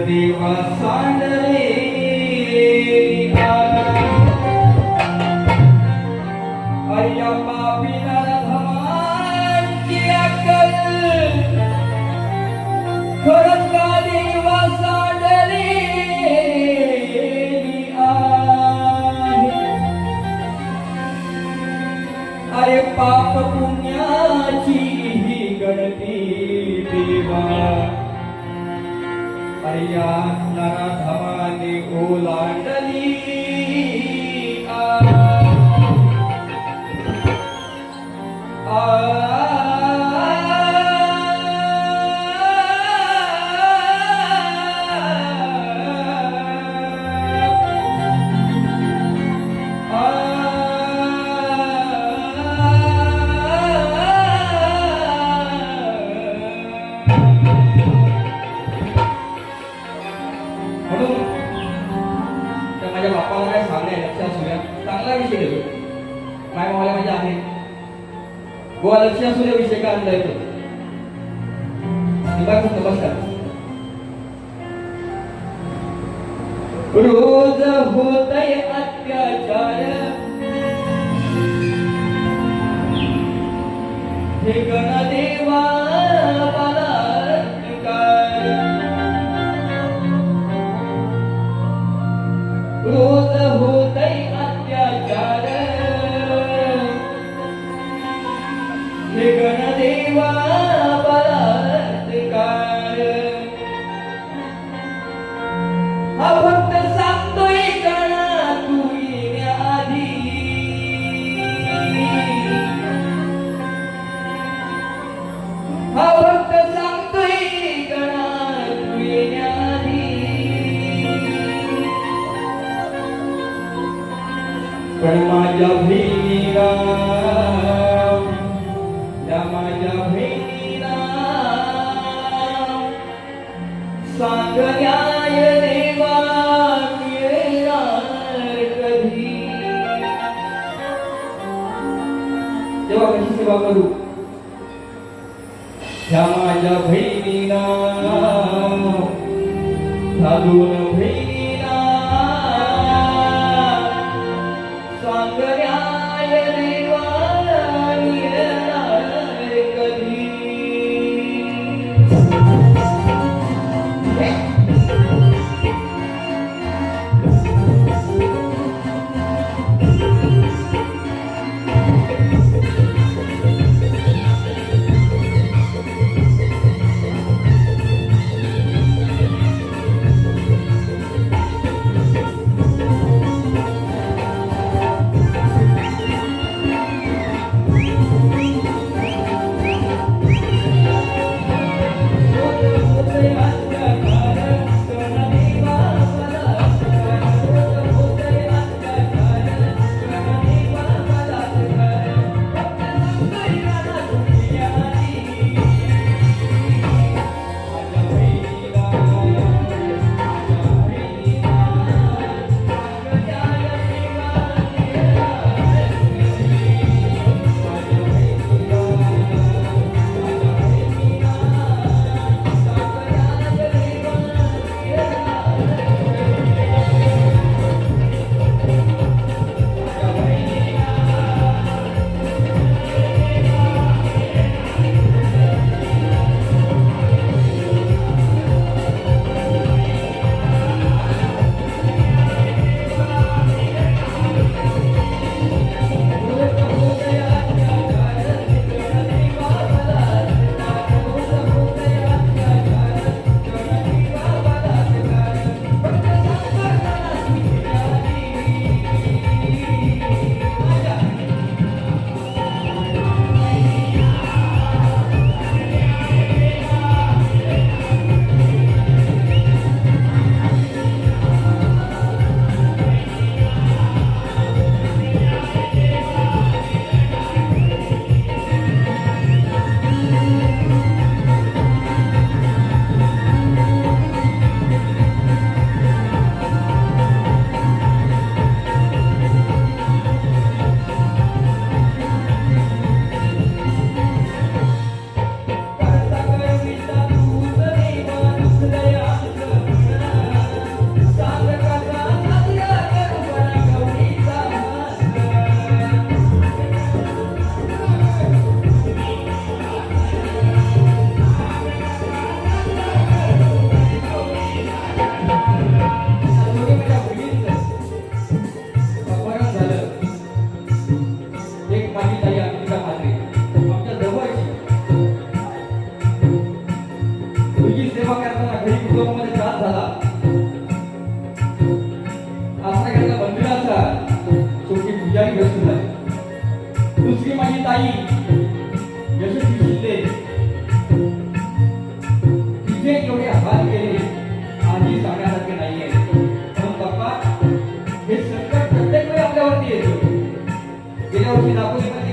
देवा सांडले अरे या आहे लक्षात असू चांगला विषय घेतो माय मावल्या म्हणजे आहे? गोवा लक्ष असू द्या विषय काय आणला येतो नमस्कार. रोज होतय अत्याचार. हे गणदेवा पण माझ्या बहिणीला या माझ्या बहिणीला सांग न्याय देवा कधी? तेव्हा कशी सेवा करू? ह्या माझ्या बहिणीला हाल केले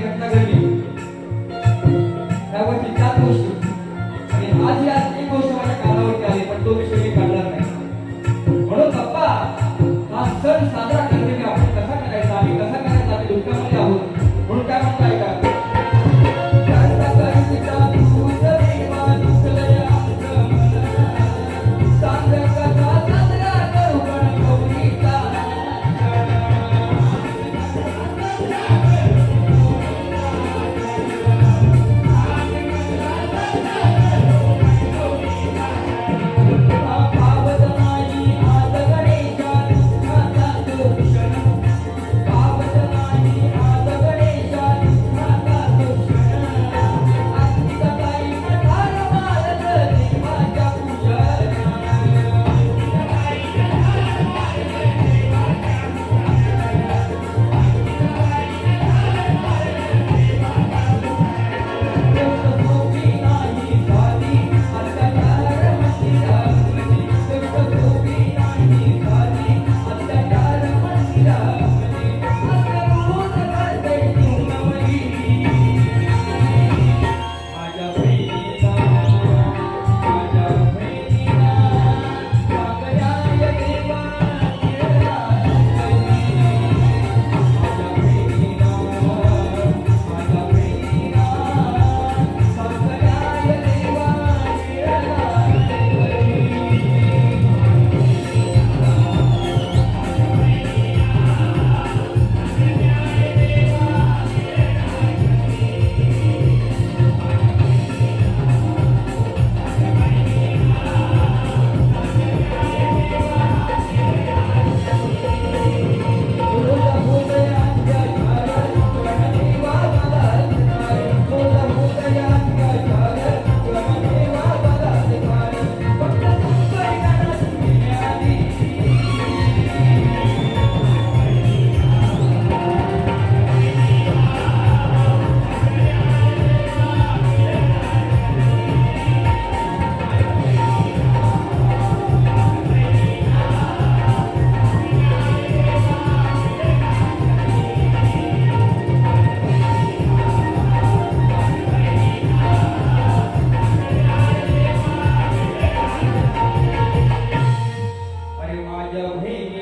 घटना घडली त्यावरती त्याच गोष्टी आणि आज गोष्ट माझ्या कानावरती पण तो विषय मी काढणार नाही म्हणून बाप्पा हा सण साधा I Yom Hing.